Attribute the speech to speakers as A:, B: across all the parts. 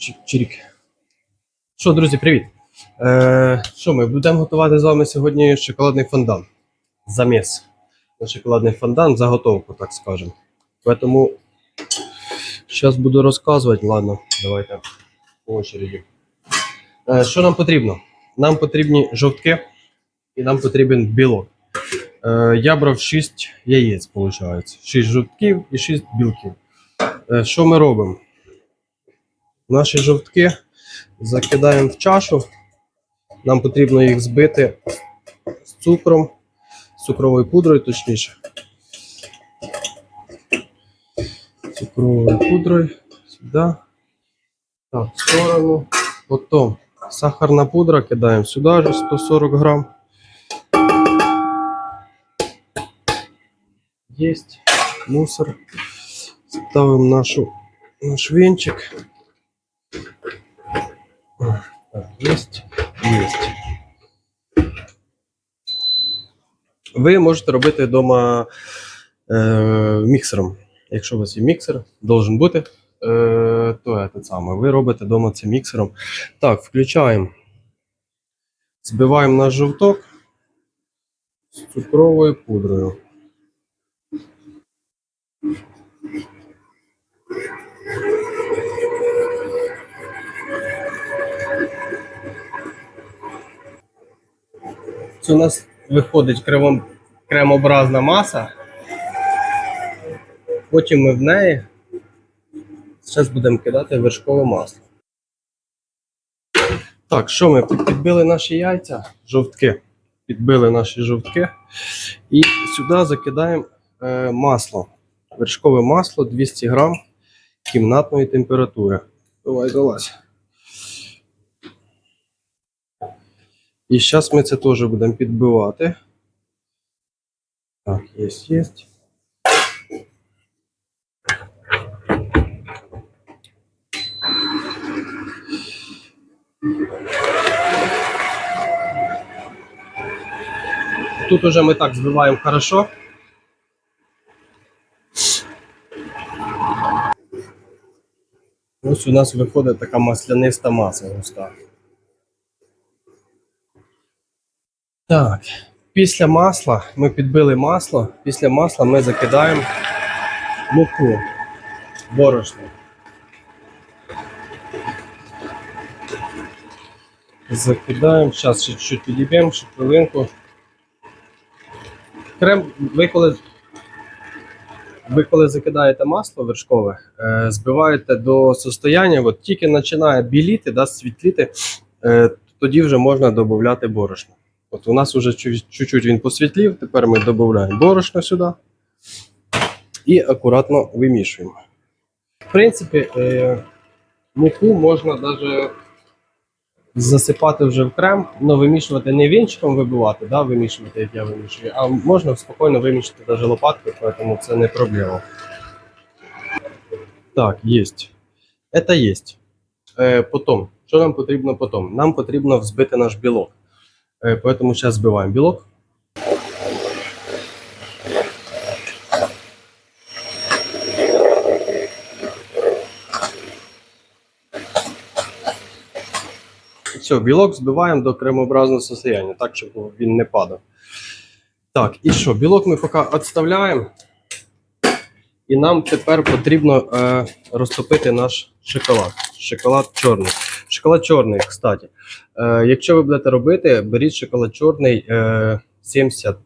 A: Чирік. Що, друзі, привіт! Е, що ми будемо готувати з вами сьогодні шоколадний фондан. Заміс на шоколадний фондан, заготовку, так скажемо. Поэтому зараз буду розказувати. Ладно, давайте по очереді. Е, що нам потрібно? Нам потрібні жовтки і нам потрібен білок. Е, я брав 6 яєць, виходить. 6 жовтків і 6 білків. Е, що ми робимо? Наші жовтки закидаємо в чашу. Нам потрібно їх збити з цукром, з цукровою пудрою, точніше. Цукровою пудрою сюди. Так, в сторону. Потім сахарна пудра кидаємо сюди же 140 грам. Есть мусор. Ставимо нашу, наш венчик. Так, Есть, есть. Ви можете робити вдома е, міксером. Якщо у вас є міксер, должен бути, е, то це саме. Ви робите вдома це міксером. Так, включаємо. Збиваємо наш жовток з цукровою пудрою. У нас виходить кремом, кремообразна маса. Потім ми в неї зараз будемо кидати вершкове масло. Так, що ми підбили наші яйця, жовтки. Підбили наші жовтки. І сюди закидаємо е, масло. Вершкове масло 200 грам кімнатної температури. Давай залазь. І зараз ми це теж будемо підбивати. Так, є, є. Тут уже ми так збиваємо хорошо. Ось у нас виходить така масляниста маса густа. Так, після масла ми підбили масло. Після масла ми закидаємо муку борошно. Закидаємо. Зараз ще чуть підіб'ємо, ще хвилинку. Крем, ви коли, ви коли закидаєте масло вершкове, е, збиваєте до состояння, от тільки починає біліти, да, світліти, е, тоді вже можна додати борошно. От у нас вже чу- чуть-чуть він посвітлів, тепер ми додаємо борошно сюди і акуратно вимішуємо. В принципі, е, муку можна навіть засипати вже в крем, але вимішувати не вінчиком вибивати, да, вимішувати, як я вимішую, а можна спокійно вимішати навіть лопаткою, тому це не проблема. Так, є. Це є. Е, потім, що нам потрібно потім? Нам потрібно взбити наш білок. Э, Поэтому сейчас сбиваем белок. Все, білок збиваємо до кремообразного состояння, так, щоб він не падав. Так, і що? Білок ми поки відставляємо. І нам тепер потрібно е, розтопити наш шоколад. Шоколад чорний. Шоколад чорний, кстати. Е, якщо ви будете робити, беріть шоколад чорний е, 70,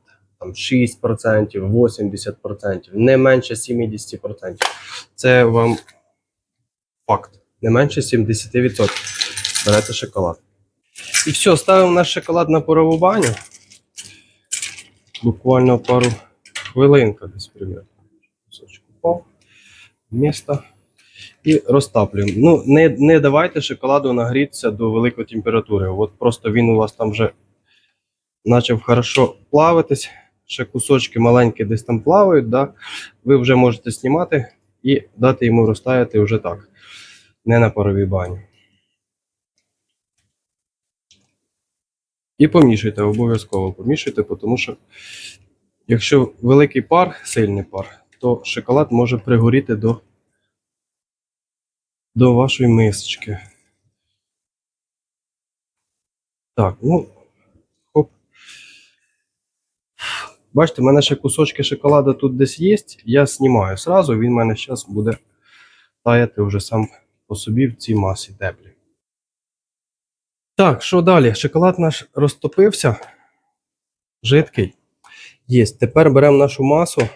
A: там, 6%, 80%, не менше 70%. Це вам факт. Не менше 70% берете шоколад. І все, ставимо наш шоколад на парову баню. Буквально пару хвилинка десь примерно. Місто. І розтаплюємо. Ну, не, не давайте шоколаду нагрітися до великої температури. От просто він у вас там вже почав хорошо плавитись. Ще кусочки маленькі десь там плавають. Да? Ви вже можете знімати і дати йому розтаяти вже так. Не на паровій бані. І помішуйте, обов'язково помішуйте, тому що якщо великий пар, сильний пар, то шоколад може пригоріти до до вашої мисочки. Так, ну. Хоп. Бачите, в мене ще кусочки шоколаду тут десь є. Я знімаю сразу, він в мене зараз буде таяти вже сам по собі в цій масі теплі. Так, що далі? Шоколад наш розтопився. Жидкий. Є. Тепер беремо нашу масу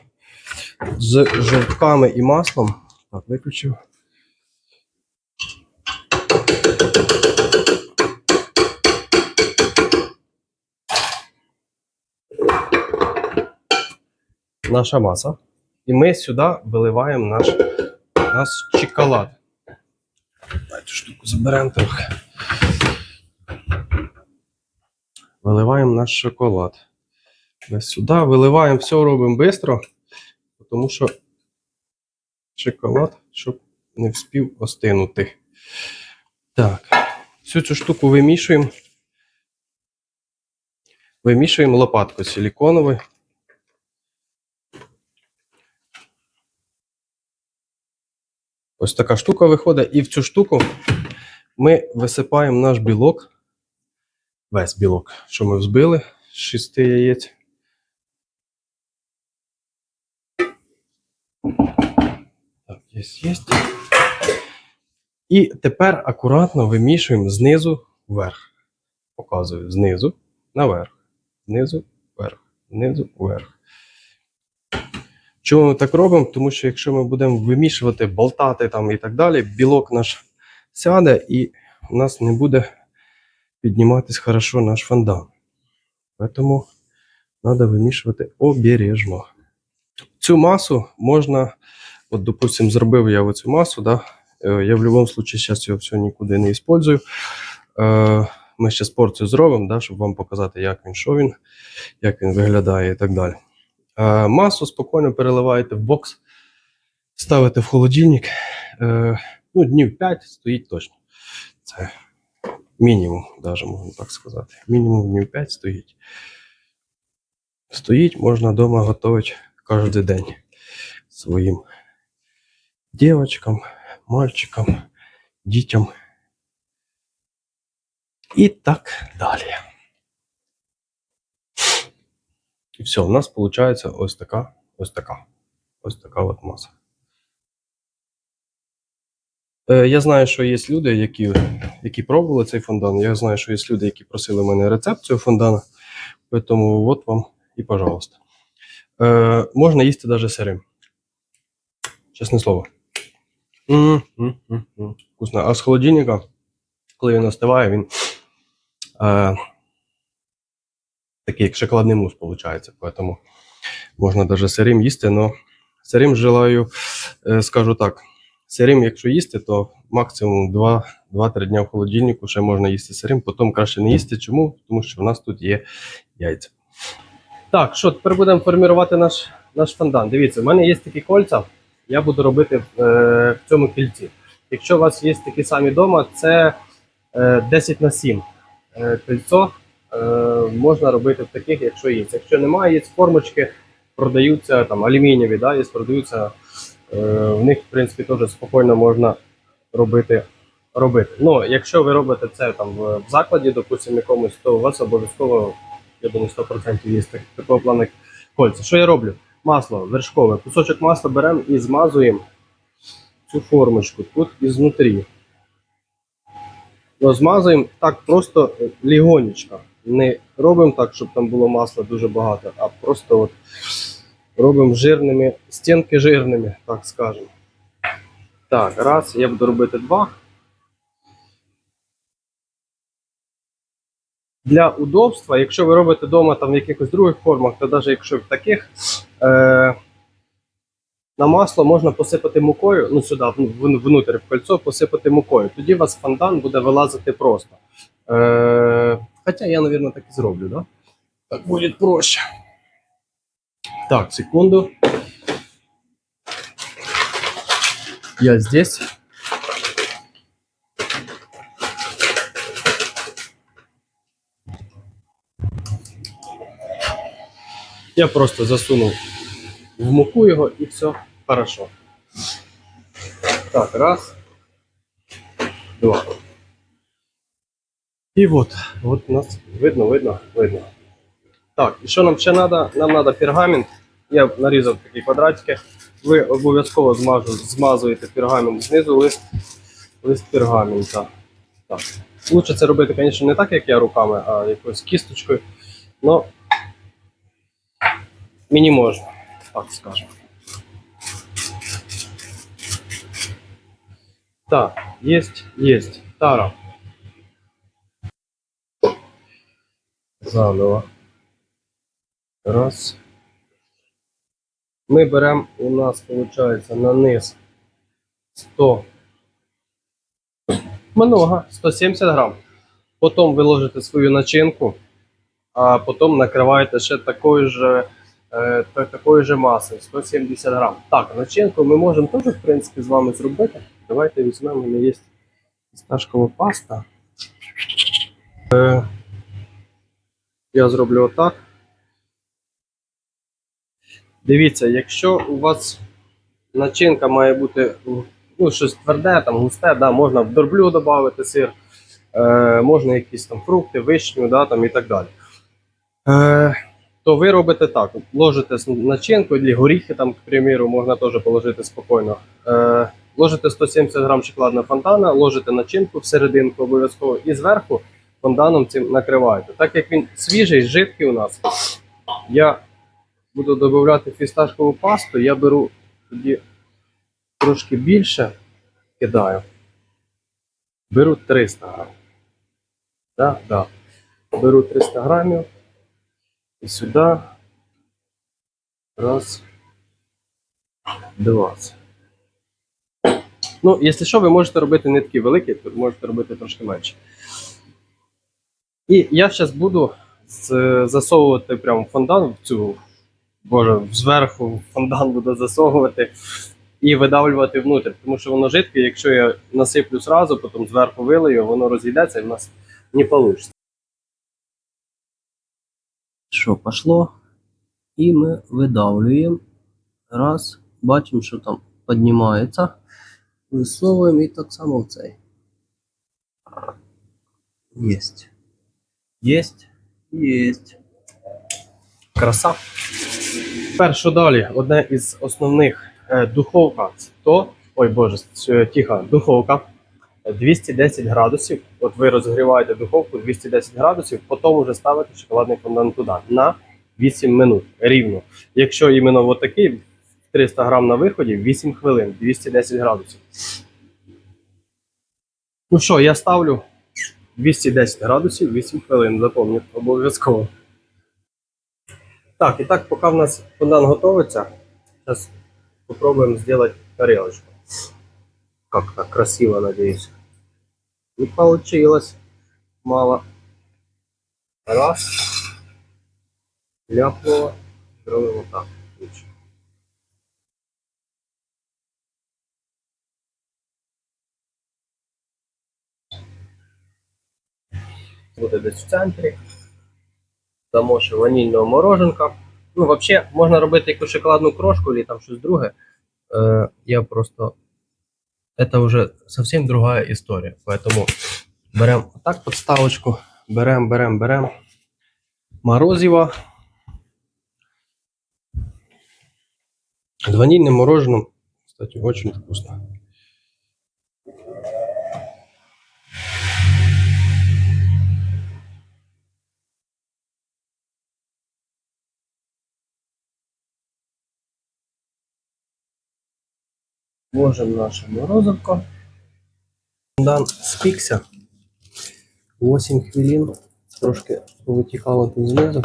A: з жовтками і маслом. Так, виключив. Наша маса. І ми сюди виливаємо наш, наш шоколад. Давайте штуку заберемо трохи. Виливаємо наш шоколад. Ось сюди виливаємо, все робимо швидко, тому що шоколад, щоб не вспів остинути. Так, всю цю штуку вимішуємо. Вимішуємо лопаткою силіконовою. Ось така штука виходить, і в цю штуку ми висипаємо наш білок. Весь білок, що ми взбили з шести яєць. Так, є, є. І тепер акуратно вимішуємо знизу вверх. Показую знизу наверх. Знизу вверх. Знизу вверх. Чому ми так робимо? Тому що якщо ми будемо вимішувати, болтати там і так далі, білок наш сяде і у нас не буде підніматись хорошо наш фондан. Тому треба вимішувати обережно. Цю масу можна, от, допустим, зробив я оцю масу, да? е, я в будь-якому випадку зараз його все нікуди не використовую. Е, Ми ще порцію зробимо, да, щоб вам показати, як він, що він, як він виглядає і так далі. Е, Масу спокійно переливаєте в бокс, ставите в холодильник. Е, Ну, днів 5 стоїть точно. Це мінімум, навіть можна так сказати. Мінімум днів 5 стоїть. Стоїть, можна вдома готувати кожен день своїм дівчатам, мальчикам, дітям. І так далі. І все, у нас виходить ось така, ось така, ось така от маса. Е, я знаю, що є люди, які, які пробували цей фондан. Я знаю, що є люди, які просили мене рецепт цього фондана. Тому от вам і пожалуйста. Е, можна їсти навіть сирим. Чесне слово. М-м-м-м. Вкусно. А з холодильника, коли він остиває, він е, такий як шоколадний мус виходить. Поэтому можна навіть сирим їсти, але сирим желаю, е, скажу так. Сирим, якщо їсти, то максимум 2-3 дня в холодильнику ще можна їсти сирим, потім краще не їсти. Чому? Тому що в нас тут є яйця. Так, що тепер будемо формувати наш, наш фондан. Дивіться, в мене є такі кольця, я буду робити в, е, в цьому кільці. Якщо у вас є такі самі вдома, це е, 10 на 7 е, кільцо. Е, можна робити в таких, якщо є. Якщо немає, є формочки, продаються там алюмінієві, да, є, продаються. Е, в них, в принципі, теж спокійно можна робити. робити. Ну, якщо ви робите це там в закладі, допустимо, якомусь, то у вас обов'язково, я думаю, 100% є такого плану кольця. Що я роблю? Масло вершкове. Кусочок масла беремо і змазуємо цю формочку тут ізнутрі. Ну, змазуємо так просто лігонечко. Не робимо так, щоб там було масла дуже багато, а просто от робимо жирними, стінки жирними, так скажемо. Так, раз, я буду робити два. Для удобства, якщо ви робите вдома там в якихось других формах, то навіть якщо в таких, е, на масло можна посипати мукою, ну сюди, внутрі в кольцо, посипати мукою. Тоді у вас фонтан буде вилазити просто. Е, хоча я, мабуть, так і зроблю, да? Так буде проще. Так, секунду. Я здесь. Я просто засунув в муку його і все хорошо. Так, раз. Два. І от, от нас видно, видно, видно. Так, і що нам ще треба? Нам треба пергамент. Я нарізав такі квадратики. Ви обов'язково змазуєте пергамент знизу лист, лист пергамента. Так. Лучше це робити, звісно, не так, як я руками, а якоюсь кісточкою. Но мені можна, так скажемо. Так, есть, есть. Тара. Заново. Раз. Ми беремо, у нас виходить на низ 100. Много, 170 грам. Потім ви ложите свою начинку, а потім накриваєте ще такою же, е, такою же масою 170 грам. Так, начинку ми можемо теж, в принципі, з вами зробити. Давайте візьмемо, у мене є фісташкова паста. Е, я зроблю отак. Дивіться, якщо у вас начинка має бути ну, щось тверде, там, густе, да, можна в дорблю додати сир, е, можна якісь там фрукти, вишню да, там, і так далі. Е, то ви робите так: ложите начинку, або горіхи, там, к примеру, можна теж положити спокійно. Е, ложите 170 грам шоколадного фонтана, ложите начинку всерединку обов'язково і зверху фонтаном цим накриваєте. Так як він свіжий, жидкий у нас, я буду додавати фісташкову пасту, я беру тоді трошки більше, кидаю. Беру 300 грам. Да, да. Беру 300 грамів і сюди. Раз. 20. Ну, якщо що, ви можете робити не такі великі, то можете робити трошки менше. І я зараз буду засовувати прямо фондан в цю, боже, зверху фондан буду засовувати і видавлювати внутрь, тому що воно жидке, якщо я насиплю зразу, потім зверху вилию, воно розійдеться і в нас не вийде. Що, пішло? І ми видавлюємо. Раз, бачимо, що там піднімається. Висовуємо і так само в цей. Єсть. Єсть. Єсть. Краса. Перше далі, одне із основних е, духовка 100, ой боже, е, тихо, духовка е, 210 градусів. От ви розгріваєте духовку 210 градусів, потім вже ставите шоколадний фондан туди на 8 минут рівно. Якщо іменно отакий 300 грам на виході, 8 хвилин, 210 градусів. Ну що, я ставлю 210 градусів, 8 хвилин, запам'ятаю, обов'язково. Так, і так, поки в нас фондан готовится, сейчас попробуем сделать тарелочку. Как так красиво, надеюсь. Не получилось. Мало. Раз. Ляпнуло. Вот так. Лучше. Буде десь в центрі. Дамо ще ванільного мороженка. Ну, взагалі, можна робити якусь шоколадну крошку або там щось друге. Е, я просто. Это уже совсем другая история. Поэтому берем вот так подставочку. Берем, берем, берем. Морозиво. С ванильным мороженым. Кстати, очень вкусно. Ложимо наше морозивко. Дан спікся. 8 хвилин. Трошки повитікало тут знизу.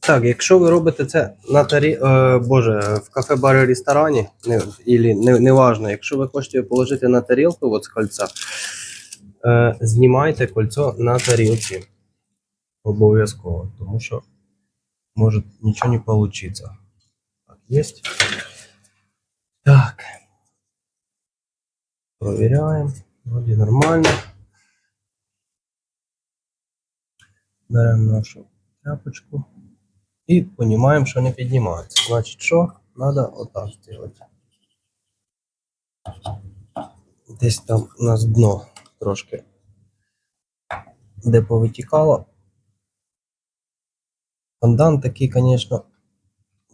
A: Так, якщо ви робите це на тарі... е, Боже, в кафе-барі ресторані, не, ілі, не, не важно, якщо ви хочете положити на тарілку от з кольця, е, знімайте кольцо на тарілці. Обов'язково, тому що может ничего не получиться. Так, есть. Так. Проверяем. Вроде нормально. Берем нашу тряпочку и понимаем, что не поднимается. Значит, что? Надо вот так сделать. Десь там у нас дно трошки. Де повитікало. Фондан такий, звісно,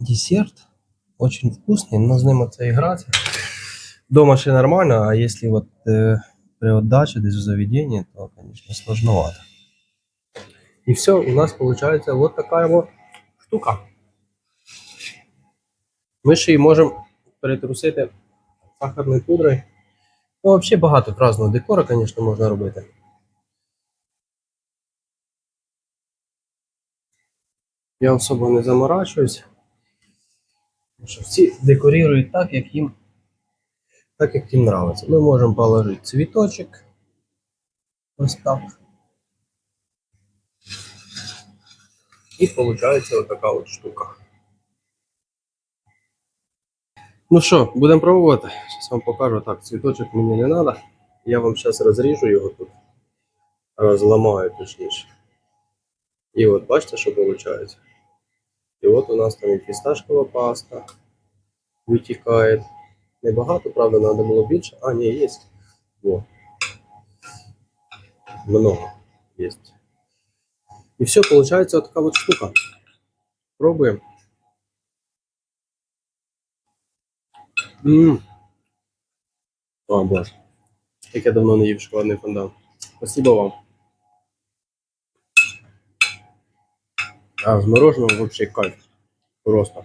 A: десерт. Очень вкусний, но з ним оце і грати. Дома ще нормально, а якщо вот, э, при отдаче десь в заведении, то, конечно, сложновато. И все, у нас получается вот такая вот штука. Ми ще й можемо перетрусити сахарною пудрою. Ну, взагалі багато разного декора, звісно, можна робити. Я особо не заморачуюсь. Що всі декорують так, як їм, так, як їм нравиться. Ми можемо положити цвіточок. Ось так. І виходить ось така от штука. Ну що, будемо пробувати. Зараз вам покажу. Так, цвіточок мені не треба. Я вам зараз розріжу його тут. Розламаю точніше. І от бачите, що виходить. І от у нас там і фісташкова паста витікає. Небагато, правда, треба було більше. А, ні, є. Во. Много є. І все, виходить така от штука. Пробуємо. Ммм. О, боже. Як я давно не їв шоколадний фондан. Спасибо вам. А з мороженого взагалі кайф. Просто.